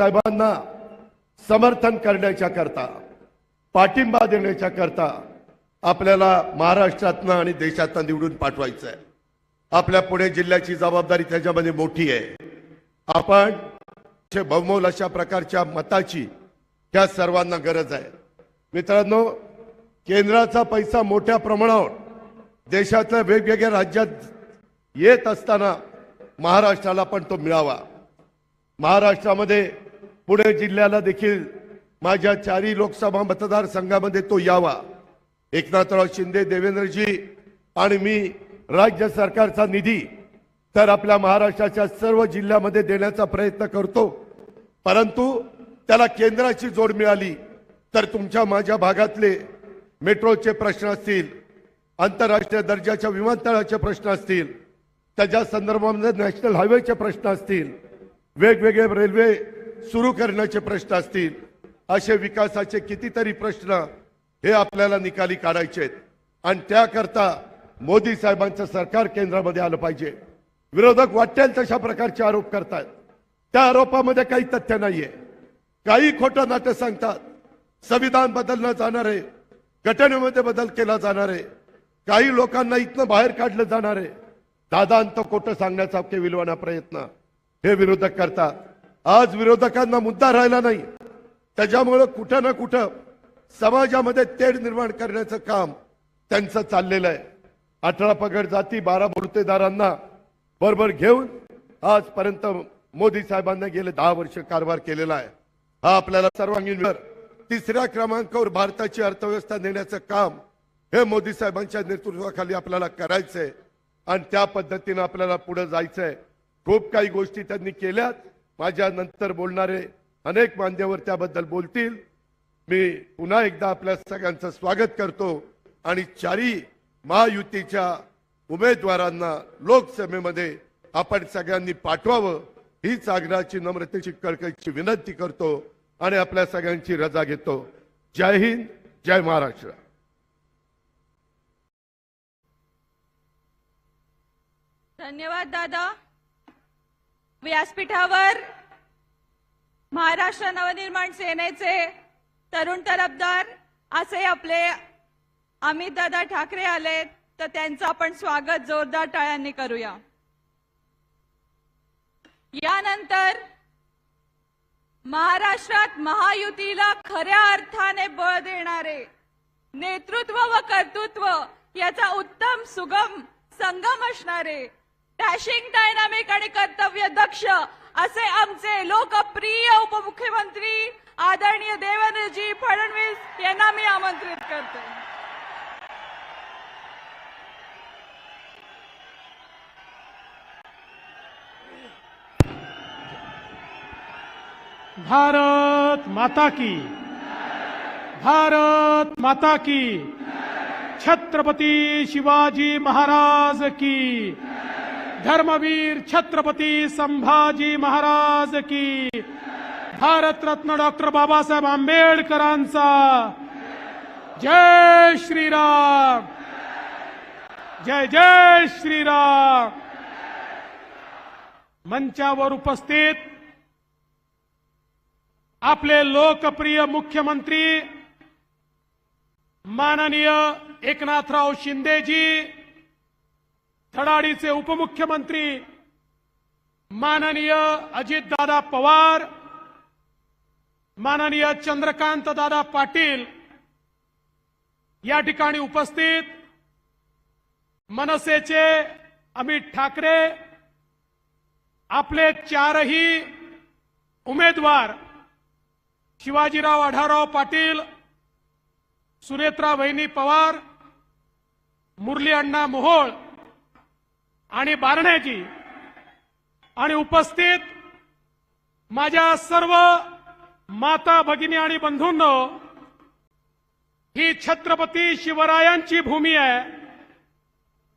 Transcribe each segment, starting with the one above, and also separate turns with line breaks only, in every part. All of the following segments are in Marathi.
साहेबांना समर्थन करण्याच्या करता पाठिंबा देण्याच्या करता आपल्याला महाराष्ट्रातनं आणि देशातनं निवडून पाठवायचं आहे आपल्या पुणे जिल्ह्याची जबाबदारी त्याच्यामध्ये मोठी आहे. आपण बहुमोल अशा प्रकारच्या मताची त्या सर्वांना गरज आहे. मित्रांनो केंद्राचा पैसा मोठ्या प्रमाणावर देशातल्या वेगवेगळ्या राज्यात येत असताना महाराष्ट्राला पण तो मिळावा. महाराष्ट्रामध्ये पुणे जिल्ह्याला देखील माझ्या चारही लोकसभा मतदारसंघामध्ये तो यावा. एकनाथराव शिंदे देवेंद्रजी आणि मी राज्य सरकारचा निधी तर आपल्या महाराष्ट्राच्या सर्व जिल्ह्यामध्ये देण्याचा प्रयत्न करतो. परंतु त्याला केंद्राची जोड मिळाली तर तुमच्या माझ्या भागातले मेट्रोचे प्रश्न असतील आंतरराष्ट्रीय दर्जाच्या विमानतळाचे प्रश्न असतील त्याच्या संदर्भामध्ये नॅशनल हायवेचे प्रश्न असतील वेगवेगळे रेल्वे सुरू करण्याचे प्रश्न असतील असे विकासाचे कितीतरी प्रश्न हे आपल्याला निकाली काढायचे आहेत. आणि त्याकरता मोदी साहेबांचं सरकार केंद्रामध्ये आलं पाहिजे. विरोधक वाटेल तशा प्रकारचे आरोप करतात. त्या आरोपामध्ये काही तथ्य नाहीये. काही खोटं नाटक सांगतात. संविधान बदललं जाणार आहे. घटनेमध्ये बदल केला जाणार आहे. काही लोकांना इथनं बाहेर काढलं जाणार आहे. दादांत खोटं सांगण्याचा केविलवाना प्रयत्न हे विरोधक करतात. आज विरोधकांना मुद्दा राहिला नाही. त्याच्यामुळं कुठं ना कुठं समाजामध्ये तेढ निर्माण करण्याचं काम त्यांचं चाललेलं आहे. अठरा पगड जाती बारा मुर्तेदारांना बरोबर घेऊन आजपर्यंत मोदी साहेबांना गेले दहा वर्ष कारभार केलेला आहे. हा आपल्याला सर्वांगीण तिसऱ्या क्रमांकावर भारताची अर्थव्यवस्था नेण्याचं काम हे मोदी साहेबांच्या नेतृत्वाखाली आपल्याला करायचंय. आणि त्या पद्धतीनं आपल्याला पुढे जायचंय. खूप काही गोष्टी त्यांनी केल्यात. माझ्या नंतर बोलणारे अनेक मान्यवर त्याबद्दल बोलतील. मी पुन्हा एकदा आपल्या सगळ्यांचं स्वागत करतो आणि चारी महायुतीच्या उमेदवारांना लोकसभेमध्ये आपण सगळ्यांनी पाठवावं ही सागराची नम्रतेची कळकळीची विनंती करतो आणि आपल्या सगळ्यांची रजा घेतो. जय हिंद जय महाराष्ट्र.
धन्यवाद दादा. व्यासपीठावर महाराष्ट्र नवनिर्माण सेनेचे तरुण तरफदार असे आपले अमित दादा ठाकरे आले तर त्यांचं आपण स्वागत जोरदार टाळ्यांनी करूया. यानंतर महाराष्ट्रात महायुतीला खऱ्या अर्थाने बळ देणारे नेतृत्व व कर्तृत्व याचा उत्तम सुगम संगम असणारे डॅशिंग डायनामिक आणि कर्तव्य दक्ष असे आमचे लोकप्रिय उपमुख्यमंत्री आदरणीय देवेंद्रजी फडणवीस यांना मी आमंत्रित करते.
भारत माता की। भारत माता की। छत्रपती शिवाजी महाराज की। धर्मवीर छत्रपती संभाजी महाराज की। भारतरत्न डॉक्टर बाबासाहेब आंबेडकरांचा। जय श्रीराम। जय जय श्रीराम। मंचावर उपस्थित आपले लोकप्रिय मुख्यमंत्री माननीय एकनाथराव शिंदेजी धडाडीचे उपमुख्यमंत्री माननीय अजितदादा पवार माननीय चंद्रकांत दादा पाटील या ठिकाणी उपस्थित मनसेचे अमित ठाकरे आपले चारही उमेदवार शिवाजीराव आढाराव पाटील सुनेत्रा वहिनी पवार मुरली अण्णा मोहोळ आणि बारण्याजी आणि उपस्थित माझ्या सर्व माता भगिनी आणि बंधूंनो ही छत्रपती शिवरायांची भूमी आहे.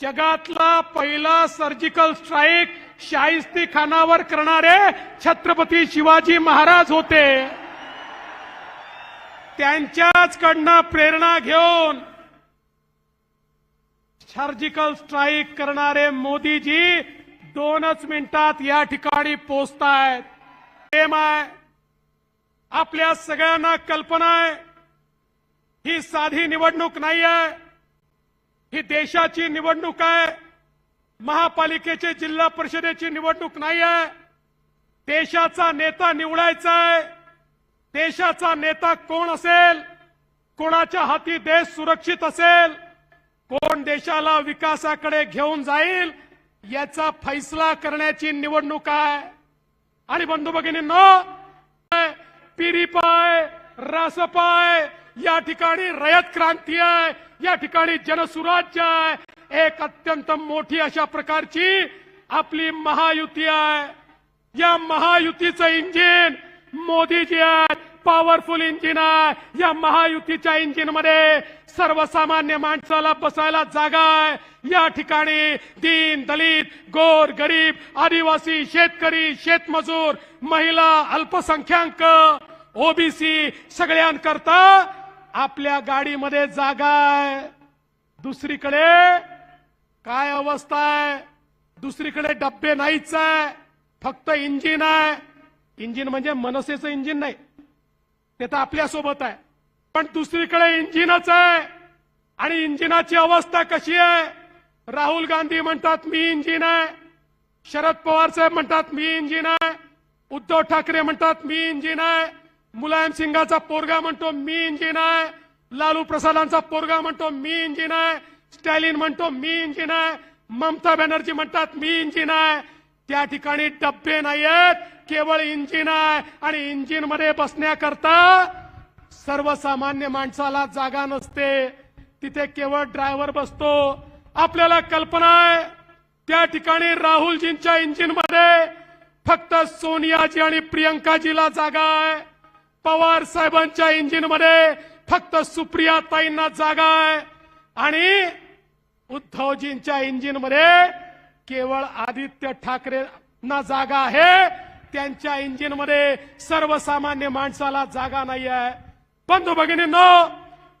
जगातला पहिला सर्जिकल स्ट्राईक शाहिस्ती खानावर करणारे छत्रपती शिवाजी महाराज होते. त्यांच्याच कडनं प्रेरणा घेऊन सर्जिकल स्ट्राईक करणारे मोदीजी दोनच मिनिटात या ठिकाणी पोचतायत प्रेम आहे. आपल्या सगळ्यांना कल्पना आहे. ही साधी निवडणूक नाही आहे ही देशाची निवडणूक आहे. महापालिकेची जिल्हा परिषदेची निवडणूक नाही आहे देशाचा नेता निवडायचा आहे. देशाचा नेता कोण असेल? कोणाच्या हाती देश सुरक्षित असेल? कोण देशाला विकासाकडे घेऊन जाईल याचा फैसला करण्याची निवडणूक आहे. आणि बंधू भगिनींनो पिरीपाय रासपाय या ठिकाणी रयत क्रांती आहे या ठिकाणी जनसुराज्य आहे. एक अत्यंत मोठी अशा प्रकारची आपली महायुती आहे. या महायुतीचं इंजिन मोदीजी आहेत. पॉवरफुल इंजिन आहे. या महायुतीच्या इंजिनमध्ये सर्वसामान्य माणसाला बसायला जागा आहे. या ठिकाणी दीन दलित गोर गरीब आदिवासी शेतकरी शेतमजूर महिला अल्पसंख्याक ओबीसी सगळ्यांकरता आपल्या गाडीमध्ये जागा आहे. दुसरीकडे काय अवस्था आहे? दुसरीकडे डब्बे नाहीच आहे. फक्त इंजिन आहे. इंजिन म्हणजे मनसेचं इंजिन नाही. ते तर आपल्यासोबत आहे. पण दुसरीकडे इंजिनच आहे. आणि इंजिनाची अवस्था कशी आहे? राहुल गांधी म्हणतात मी इंजिन आहे. शरद पवार साहेब म्हणतात मी इंजिन आहे. उद्धव ठाकरे म्हणतात मी इंजिन आहे. मुलायम सिंगाचा पोरगा म्हणतो मी इंजिन आहे. लालू प्रसादांचा पोरगा म्हणतो मी इंजिन आहे. स्टॅलिन म्हणतो मी इंजिन आहे. ममता बॅनर्जी म्हणतात मी इंजिन आहे. त्या ठिकाणी डब्बे नाही आहेत केवळ इंजिन आहे आणि इंजिनमध्ये बसण्याकरता सर्वसामान्य माणसाला जागा नसते. तिथे केवळ ड्रायव्हर बसतो. आपल्याला कल्पना आहे त्या ठिकाणी राहुलजींच्या इंजिनमध्ये फक्त सोनियाजी आणि प्रियंकाजीला जागा आहे. पवार साहेबांच्या इंजिनमध्ये फक्त सुप्रिया ताईंना जागा आहे. आणि उद्धवजींच्या इंजिनमध्ये केवळ आदित्य ठाकरेंना जागा आहे. त्यांच्या इंजिनमध्ये सर्वसामान्य माणसाला जागा नाही आहे बंधू न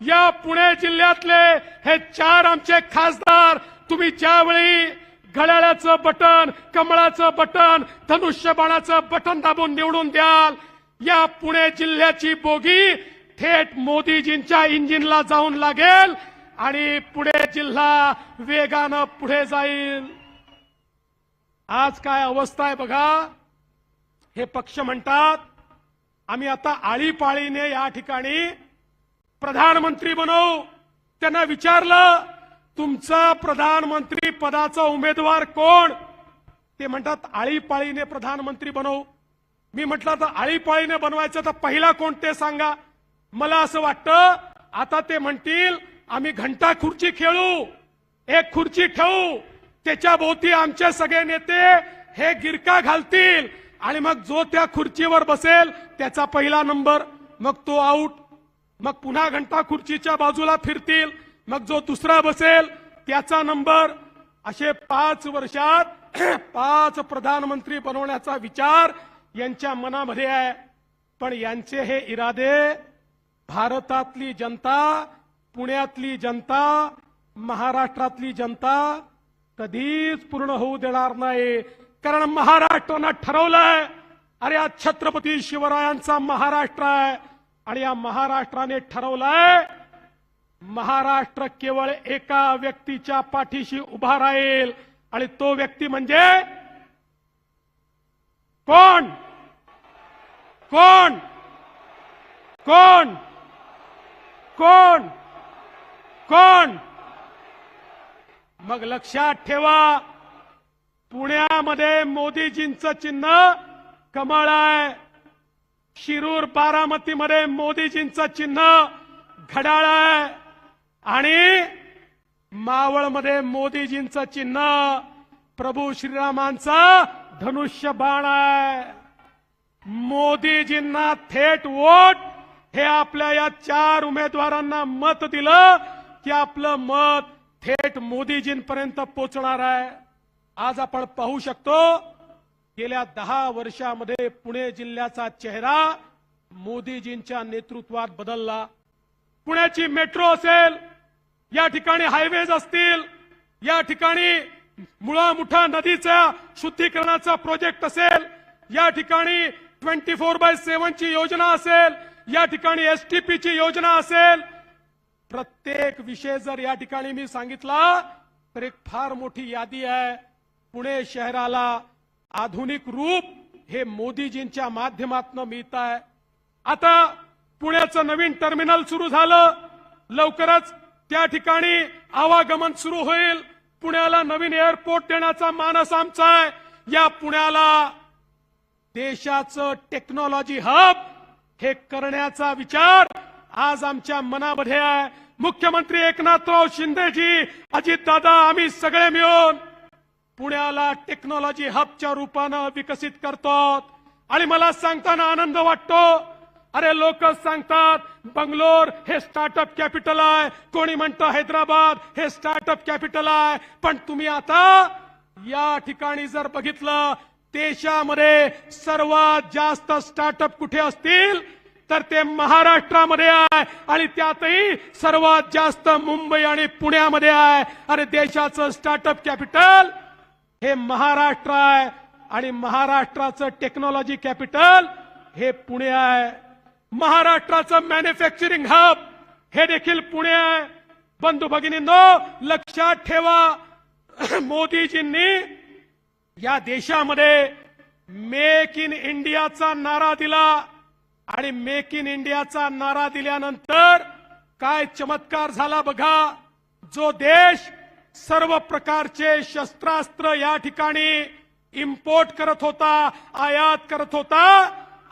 या पुणे जिल्ह्यातले हे चार आमचे खासदार तुम्ही ज्यावेळी घड्याळाचं बटन कमळाचं बटन धनुष्यबाणाचं बटन दाबून निवडून द्याल या पुणे जिल्ह्याची बोगी थेट मोदीजींच्या इंजिनला जाऊन लागेल आणि पुणे जिल्हा वेगानं पुढे जाईल. आज काय अवस्था आहे बघा. हे पक्ष म्हणतात आम्ही आता आळीपाळीने या ठिकाणी प्रधानमंत्री बनवू त्यांना विचारलं तुमचा प्रधानमंत्री पदाचा उमेदवार कोण? ते म्हणतात आळीपाळीने प्रधानमंत्री बनवू मी म्हटलं तर आळीपाळीने बनवायचं तर पहिला कोण ते सांगा. मला असं वाटतं आता ते म्हणतील आम्ही घंटा खुर्ची खेळू. एक खुर्ची ठेवू. त्याच्या भोवती आमचे सगळे नेते हे गिरका घालतील. आणि मग जो त्या खुर्चीवर बसेल त्याचा पहिला नंबर. मग तो आऊट मग पुन्हा घंटा खुर्चीच्या बाजूला फिरतील. मग जो दुसरा बसेल त्याचा नंबर. असे पाच वर्षात पाच प्रधानमंत्री बनवण्याचा विचार यांच्या मनामध्ये आहे. पण यांचे हे इरादे भारतातली जनता पुण्यातली जनता महाराष्ट्रातली जनता कधीच पूर्ण होऊ देणार नाही. कारण महाराष्ट्रानं ठरवलंय अरे आज छत्रपती शिवरायांचा महाराष्ट्र आहे. आणि या महाराष्ट्राने ठरवलंय महाराष्ट्र केवळ एका व्यक्तीच्या पाठीशी उभा राहील. आणि तो व्यक्ती म्हणजे कोण? कोण? कोण? कोण? कोण? मग लक्षात ठेवा पुण्यामध्ये मोदीजींचं चिन्ह कमळ आहे. शिरूर बारामतीमध्ये मोदीजींचं चिन्ह घडाळ आहे. आणि मावळमध्ये मोदीजींचं चिन्ह प्रभू श्रीरामांचा धनुष्य बाण आहे. मोदीजींना थेट वोट हे आपल्या या चार उमेदवारांना मत दिलं की आपलं मत थेट मोदीजींपर्यंत पोचणार आहे. आज आपण पाहू शकतो गेल्या दहा वर्षामध्ये पुणे जिल्ह्याचा चेहरा मोदीजींच्या नेतृत्वात बदलला. पुण्याची मेट्रो असेल या ठिकाणी हायवेज असतील या ठिकाणी मुळा मुठा नदीचा शुद्धीकरणाचा प्रोजेक्ट असेल या ठिकाणी ट्वेंटी फोर बाय सेव्हनची योजना असेल या ठिकाणी एसटीपीची योजना असेल. प्रत्येक विषय जर या ठिकाणी मी सांगितला तर एक फार मोठी यादी आहे. पुणे शहराला आधुनिक रूप हे मोदीजींच्या माध्यमातून मिळत आहे. आता पुण्याचं नवीन टर्मिनल सुरू झालं. लवकरच त्या ठिकाणी आवागमन सुरू होईल. पुण्याला नवीन एअरपोर्ट देण्याचा मानस आमचा आहे. या पुण्याला देशाचं टेक्नॉलॉजी हब हे करण्याचा विचार आज आमच्या मनामध्ये आहे. मुख्यमंत्री एकनाथराव शिंदेजी अजितदादा आम्ही सगळे मिळून पुण्याला टेक्नॉलॉजी हबच्या रूपानं विकसित करतो आणि मला सांगताना आनंद वाटतो. अरे लोक सांगतात बंगलोर हे स्टार्टअप कॅपिटल आहे. कोणी म्हणतं हैदराबाद हे स्टार्टअप कॅपिटल आहे. पण तुम्ही आता या ठिकाणी जर बघितलं देशामध्ये सर्वात जास्त स्टार्टअप कुठे असतील? तर ते महाराष्ट्रामध्ये आहे. आणि त्यातही सर्वात जास्त मुंबई आणि पुण्यामध्ये आहे. अरे देशाचं स्टार्टअप कॅपिटल हे महाराष्ट्र आहे आणि महाराष्ट्राचं टेक्नॉलॉजी कॅपिटल हे पुणे आहे. महाराष्ट्राचं मॅन्युफॅक्चरिंग हब हे देखील पुणे आहे. बंधू भगिनींनो लक्षात ठेवा मोदीजींनी या देशामध्ये मेक इन इंडियाचा नारा दिला आणि मेक इन इंडियाचा नारा दिल्यानंतर काय चमत्कार झाला बघा. जो देश सर्व प्रकारचे शस्त्रास्त्र या ठिकाणी इम्पोर्ट करत होता आयात करत होता.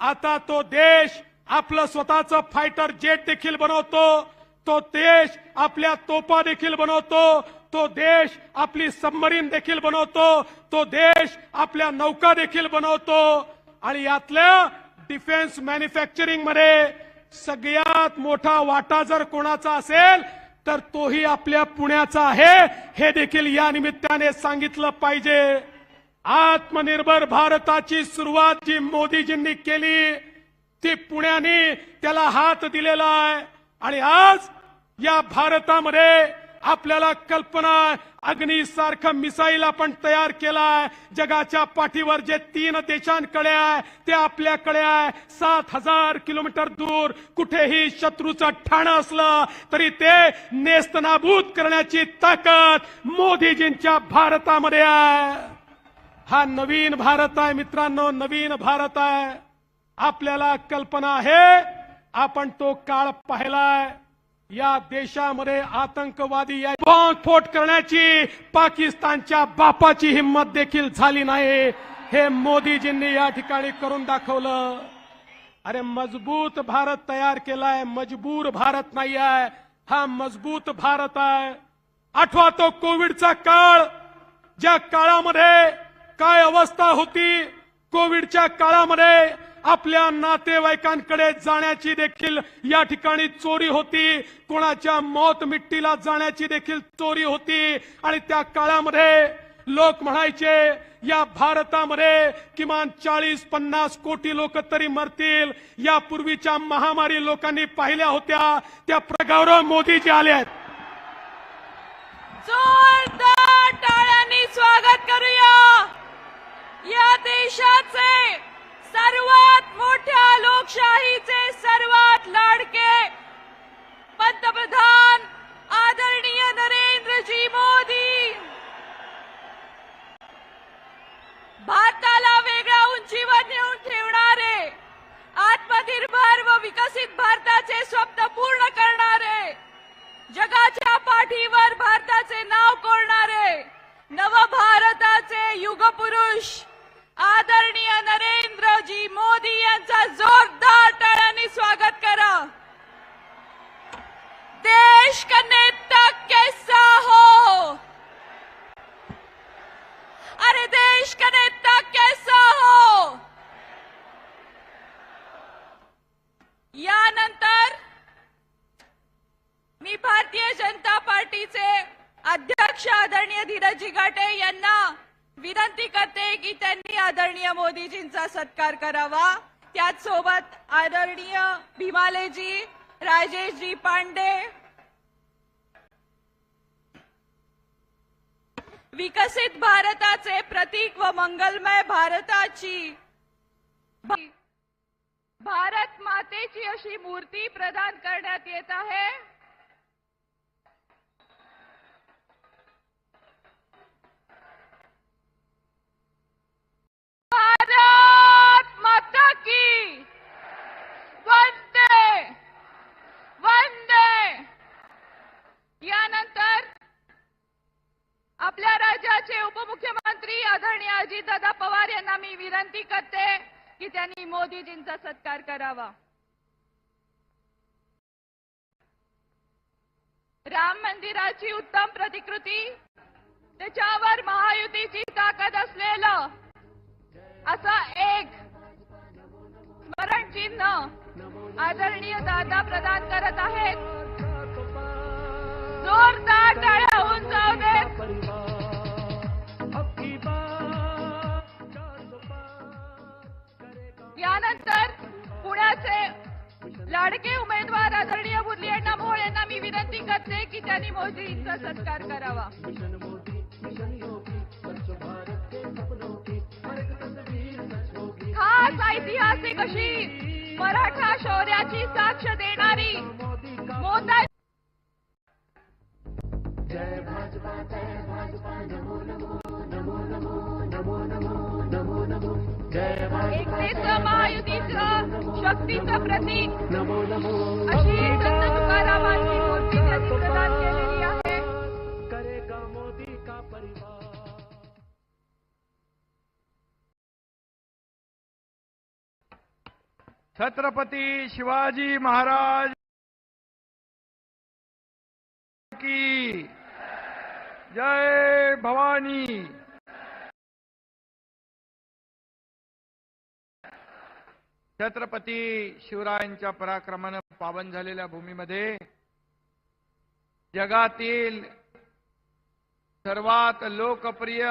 आता तो देश आपलं स्वतःचं फायटर जेट देखील बनवतो. तो देश आपल्या तोपा देखील बनवतो. तो देश आपली सबमरीन देखील बनवतो. तो देश आपल्या नौका देखील बनवतो. आणि यातल्या डिफेन्स मॅन्युफॅक्चरिंगमध्ये सगळ्यात मोठा वाटा जर कोणाचा असेल तर तोही आपल्या पुण्याचा आहे. हे देखील या निमित्ताने सांगितलं पाहिजे. आत्मनिर्भर भारताची सुरुवात जी मोदीजींनी केली ती पुण्याने त्याला हात दिलेला आहे. आणि आज या भारतामध्ये आपल्याला कल्पना आहे, अग्नीसारखं मिसाईल आपण तयार केलाय जगाच्या पाठीवर जे तीन देशांकडे आहे ते आपल्याकडे आहे. सात हजार किलोमीटर दूर कुठेही शत्रूचं ठाणं असलं तरी ते नेस्तनाभूत करण्याची ताकद मोदीजींच्या भारतामध्ये आहे. हा नवीन भारत आहे मित्रांनो नवीन भारत आहे. आपल्याला कल्पना आहे आपण तो काळ पाहिलाय. या देशामध्ये आतंकवादी बॉम्बस्फोट करण्याची पाकिस्तानच्या बापाची हिंमत देखील झाली नाही. हे मोदीजींनी या ठिकाणी करून दाखवलं. अरे मजबूत भारत तयार केलाय मजबूर भारत नाही आहे हा मजबूत भारत आहे. आठवा तो कोविडचा काळ ज्या काळामध्ये काय अवस्था होती कोविडच्या काळामध्ये आपल्या नातेवाईकांकडे जाण्याची देखील या ठिकाणी चोरी होती. कोणाच्या मौत मिट्टीला जाण्याची देखील चोरी होती. आणि त्या काळामध्ये लोक म्हणायचे या भारतामध्ये किमान चाळीस पन्नास कोटी लोक तरी मरतील. यापूर्वीच्या महामारी लोकांनी पाहिल्या होत्या. त्या प्रगौरव मोदीजी आले आहेत.
जोरदार टाळ्यांनी स्वागत करूया. या देशाचे सर्वात मोठ्या लोकशाहीचे सर्वात लाडके पंतप्रधान आदरणीय नरेंद्रजी मोदी. भारताला वेगळ्या उंचीवर नेऊन ठेवणारे आत्मनिर्भर व विकसित भारताचे स्वप्न पूर्ण करणारे जगाच्या पाठीवर भारताचे नाव कोरणारे नवभारताचे युगपुरुष आदरणीय नरेंद्रजी मोदी यांचा जोरदार टाळ्यांनी स्वागत करा. देश का नेता कैसा हो? अरे देश का नेता कैसा हो? यानंतर मी भारतीय जनता पार्टीचे अध्यक्ष आदरणीय धीरजी गाटे यांना विनंती करते की त्यांनी आदरणीय मोदीजींचा सत्कार करावा. त्याच सोबत आदरणीय भीमालेजी राजेशजी पांडे विकसित भारताचे प्रतीक व मंगलमय भारताची भारत मातेची अशी मूर्ती प्रदान करण्यात येत आहे. आपल्या राज्याचे उपमुख्यमंत्री आदरणीय अजितदादा पवार यांना मी विनंती करते की त्यांनी मोदीजींचा सत्कार करावा. राम मंदिराची उत्तम प्रतिकृती त्याच्यावर महायुतीची ताकद असलेलं असं एक स्मरण चिन्ह आदरणीय दादा प्रदान करत आहेत. जोरदार टाळ्या होऊन जाऊ देत यानंतर पुण्याचे लाडके उमेदवार आदरणीय मुरली अण्णा मोहोळ यांना मी विनंती करते की त्यांनी मोदींचा सत्कार करावा. खास ऐतिहासिक अशी मराठा शौर्याची साक्ष देणारी मोता एकतेचं महायुतीचं शक्तीचं प्रतीक अशी संत तुकारामांची मूर्ती त्यांनी प्रदान केलेली आहे
करेगा मोदी का परिवार
छत्रपती शिवाजी महाराज की जय भवानी। छत्रपती शिवरायांच्या पराक्रमानं पावन झालेल्या भूमीमध्ये जगातील सर्वात लोकप्रिय